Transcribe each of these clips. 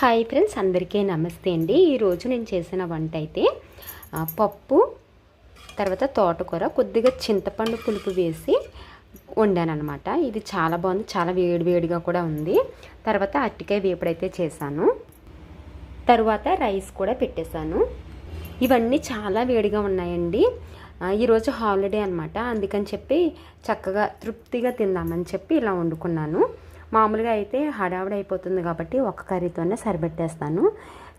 Hi friends అందరికీ నమస్తే అండి. ఈరోజు నేను చేసిన వంట అయితే పప్పు తర్వాత తోటకూర కొద్దిగా చింతపండు పులుపు వేసి వండాను అనమాట ఇది చాలా బాగుంది చాలా వేడి వేడిగా కూడా ఉంది. తర్వాత అట్టికాయ వేపుడైతే చేశాను. తర్వాత రైస్ కూడా పెట్టేశాను. ఇవన్నీ చాలా వేడిగా ఉన్నాయండి. ఈరోజు హాలిడే అనమాట అందుకని చెప్పి చక్కగా తృప్తిగా తిందామని చెప్పి ఇలా వండుకున్నాను. మామూలుగా అయితే హడావిడి అయిపోతుంది కాబట్టి ఒక కర్రీతోనే సరిపెట్టేస్తాను.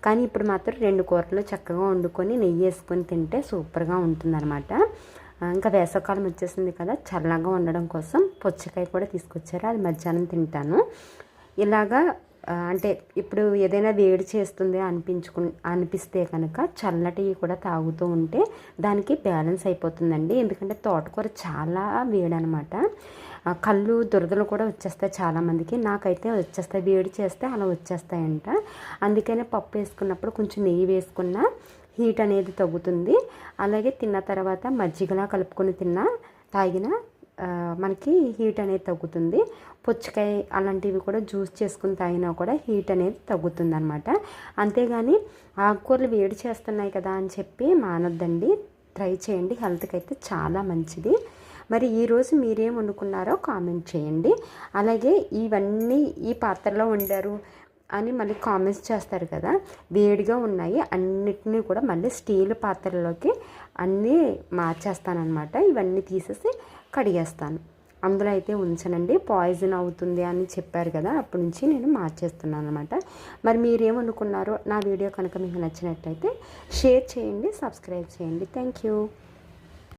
కానీ ఇప్పుడు మాత్రం రెండు కూరలు చక్కగా వండుకొని నెయ్యి వేసుకొని తింటే సూపర్గా ఉంటుందన్నమాట. ఇంకా వేసవకాలం వచ్చేసింది కదా చల్లగా ఉండడం కోసం పుచ్చకాయ కూడా తీసుకొచ్చారు. అది మధ్యాహ్నం తింటాను. ఇలాగా అంటే ఇప్పుడు ఏదైనా వేడి చేస్తుంది అనిపించుకు అనిపిస్తే కనుక చల్లటి కూడా తాగుతూ ఉంటే దానికి బ్యాలెన్స్ అయిపోతుందండి. ఎందుకంటే తోటకూర చాలా వేడనమాట కళ్ళు దురదలు కూడా వచ్చేస్తాయి చాలామందికి. నాకైతే వచ్చేస్తాయి. వేడి చేస్తే అలా వచ్చేస్తాయంట. అందుకనే పప్పు వేసుకున్నప్పుడు కొంచెం నెయ్యి వేసుకున్నా హీట్ అనేది తగ్గుతుంది. అలాగే తిన్న తర్వాత మజ్జిగలా కలుపుకొని తిన్నా తాగిన మనకి హీట్ అనేది తగ్గుతుంది. పుచ్చకాయ అలాంటివి కూడా జ్యూస్ చేసుకుని తాగినా కూడా హీట్ అనేది తగ్గుతుంది అనమాట అంతేగాని ఆకుకూరలు వేడి చేస్తున్నాయి కదా అని చెప్పి మానొద్దండి. ట్రై చేయండి. హెల్త్కి అయితే చాలా మంచిది. మరి ఈరోజు మీరేం వండుకున్నారో కామెంట్ చేయండి. అలాగే ఇవన్నీ ఈ పాత్రలో వండారు అని మళ్ళీ కామెంట్స్ చేస్తారు కదా. వేడిగా ఉన్నాయి. అన్నిటినీ కూడా మళ్ళీ స్టీల్ పాత్రలోకి అన్నీ మార్చేస్తానమాట ఇవన్నీ తీసేసి కడిగేస్తాను. అందులో అయితే ఉంచనండి. పాయిజన్ అవుతుంది అని చెప్పారు కదా. అప్పటి నుంచి నేను మార్చేస్తున్నాను అనమాట మరి మీరేమనుకున్నారో నా వీడియో కనుక మీకు నచ్చినట్టయితే షేర్ చేయండి సబ్స్క్రైబ్ చేయండి. Thank you.